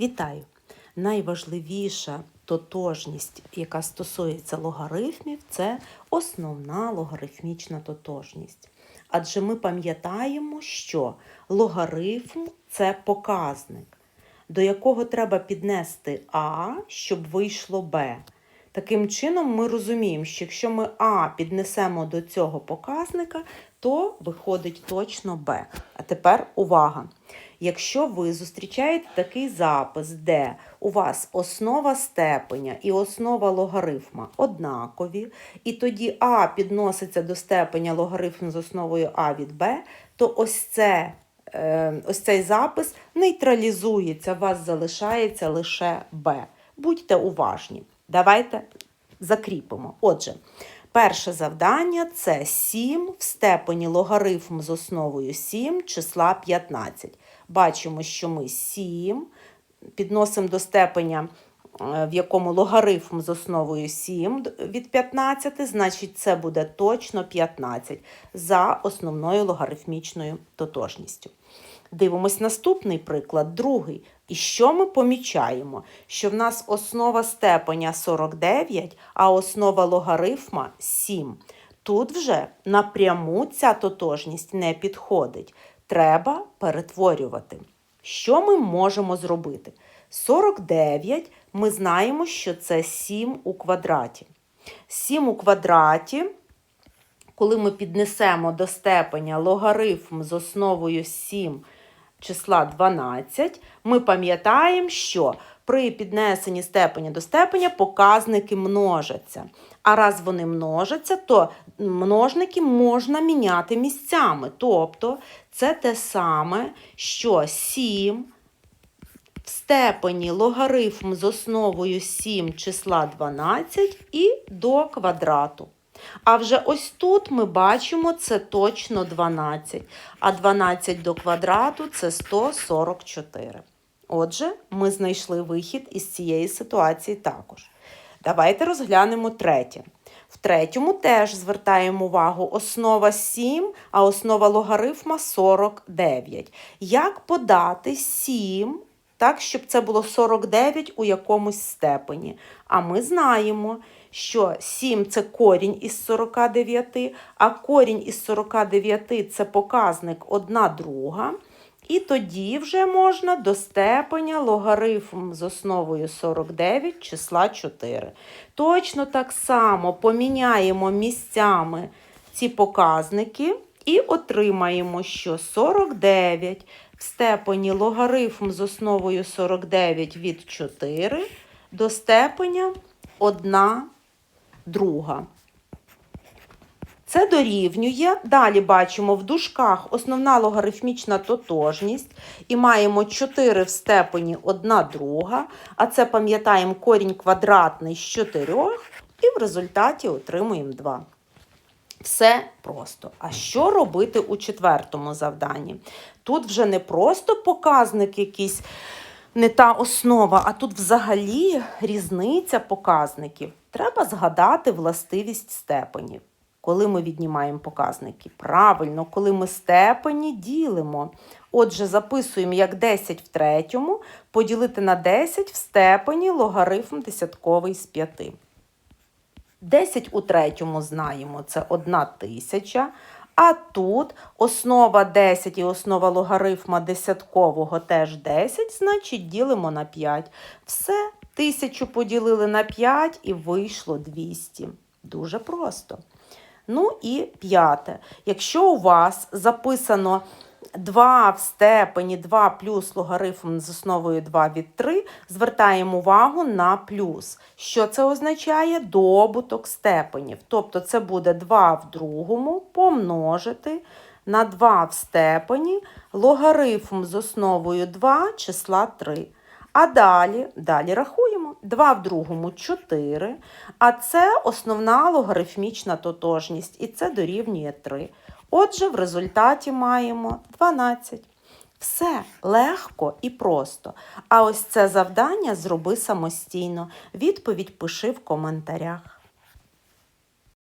Вітаю! Найважливіша тотожність, яка стосується логарифмів, це основна логарифмічна тотожність. Адже ми пам'ятаємо, що логарифм це показник, до якого треба піднести А, щоб вийшло Б. Таким чином, ми розуміємо, що якщо ми А піднесемо до цього показника, то виходить точно Б. А тепер увага! Якщо ви зустрічаєте такий запис, де у вас основа степеня і основа логарифма однакові, і тоді А підноситься до степеня логарифм з основою А від Б, то ось це. е, Ось цей запис нейтралізується, у вас залишається лише Б. Будьте уважні. Давайте закріпимо. Отже, перше завдання це 7 в степені логарифм з основою 7 числа 15. Бачимо, що ми 7 підносимо до степеня, е, в якому логарифм з основою 7 від 15, значить це буде точно 15 за основною логарифмічною тотожністю. Дивимось наступний приклад, другий. І що ми помічаємо? Що в нас основа степеня 49, а основа логарифма 7. Тут вже напряму ця тотожність не підходить. Треба перетворювати. Що ми можемо зробити? 49 ми знаємо, що це 7 у квадраті. 7 у квадраті коли ми піднесемо до степеня логарифм з основою 7 числа 12, ми пам'ятаємо, що при піднесенні степеня до степеня показники множаться. А раз вони множаться, то множники можна міняти місцями. Тобто це те саме, що 7 в степені логарифм з основою 7 числа 12 і до квадрату. А вже ось тут ми бачимо, це точно 12. А 12 до квадрату це 144. Отже, ми знайшли вихід із цієї ситуації також. Давайте розглянемо третє. В третьому теж звертаємо увагу основа 7, а основа логарифма 49. Як подати 7 так, щоб це було 49 у якомусь степені? А ми знаємо, що 7 це корінь із 49, а корінь із 49 це показник 1 друга. І тоді вже можна до степеня логарифм з основою 49 числа 4. Точно так само поміняємо місцями ці показники і отримаємо, що 49 в степені логарифм з основою 49 від 4 до степеня 1 друга. Це дорівнює. Далі бачимо в дужках основна логарифмічна тотожність. І маємо 4 в степені 1 друга. А це пам'ятаємо корінь квадратний з 4. І в результаті отримуємо 2. Все просто. А що робити у четвертому завданні? Тут вже не просто показник якийсь, не та основа, а тут взагалі різниця показників. Треба згадати властивість степенів. Коли ми віднімаємо показники? Правильно, коли ми степені ділимо. Отже, записуємо як 10 в третьому, поділити на 10 в степені логарифм десятковий з 5. 10 у третьому знаємо, це 1 тисяча. А тут основа 10 і основа логарифма десяткового теж 10, значить ділимо на 5. Все, тисячу поділили на 5 і вийшло 200. Дуже просто. Ну і п'яте. Якщо у вас записано 2 в степені 2 плюс логарифм з основою 2 від 3, звертаємо увагу на плюс. Що це означає? Добуток степенів. Тобто це буде 2 в другому помножити на 2 в степені логарифм з основою 2 числа 3. А далі, далі рахуємо. 2 в другому 4, а це основна логарифмічна тотожність, і це дорівнює 3. Отже, в результаті маємо 12. Все легко і просто. А ось це завдання зроби самостійно. Відповідь пиши в коментарях.